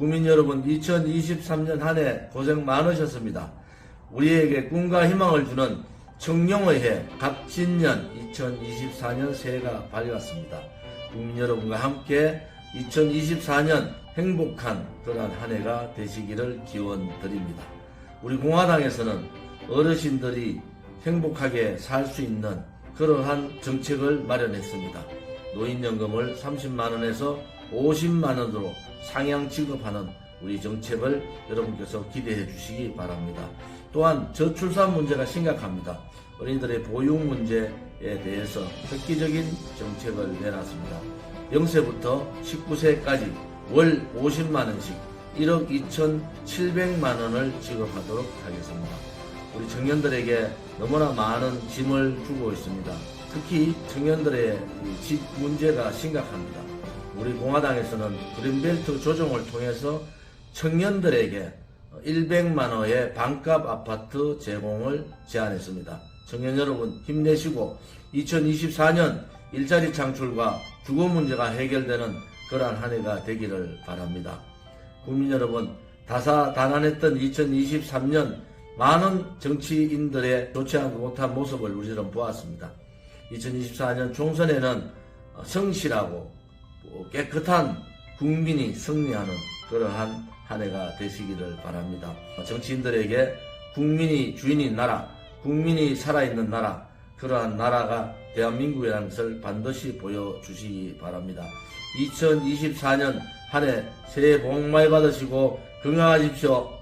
국민 여러분 2023년 한 해 고생 많으셨습니다. 우리에게 꿈과 희망을 주는 청룡의 해 갑진년 2024년 새해가 밝았습니다. 국민 여러분과 함께 2024년 행복한 그러한 한 해가 되시기를 기원 드립니다. 우리 공화당에서는 어르신들이 행복하게 살 수 있는 그러한 정책을 마련했습니다. 노인연금을 30만원에서 50만원으로 상향 지급하는 우리 정책을 여러분께서 기대해 주시기 바랍니다. 또한 저출산 문제가 심각합니다. 어린이들의 보육 문제에 대해서 획기적인 정책을 내놨습니다. 0세부터 19세까지 월 50만원씩 1억 2,700만원을 지급하도록 하겠습니다. 우리 청년들에게 너무나 많은 짐을 주고 있습니다. 특히 청년들의 이집 문제가 심각합니다. 우리 공화당에서는 그린벨트 조정을 통해서 청년들에게 100만 원의 반값 아파트 제공을 제안했습니다. 청년 여러분 힘내시고 2024년 일자리 창출과 주거 문제가 해결되는 그러한 한 해가 되기를 바랍니다. 국민 여러분 다사다난했던 2023년 많은 정치인들의 좋지 않고 못한 모습을 우리는 보았습니다. 2024년 총선에는 성실하고 깨끗한 국민이 승리하는 그러한 한 해가 되시기를 바랍니다. 정치인들에게 국민이 주인인 나라, 국민이 살아있는 나라, 그러한 나라가 대한민국이라는 것을 반드시 보여주시기 바랍니다. 2024년 한 해 새해 복 많이 받으시고 건강하십시오.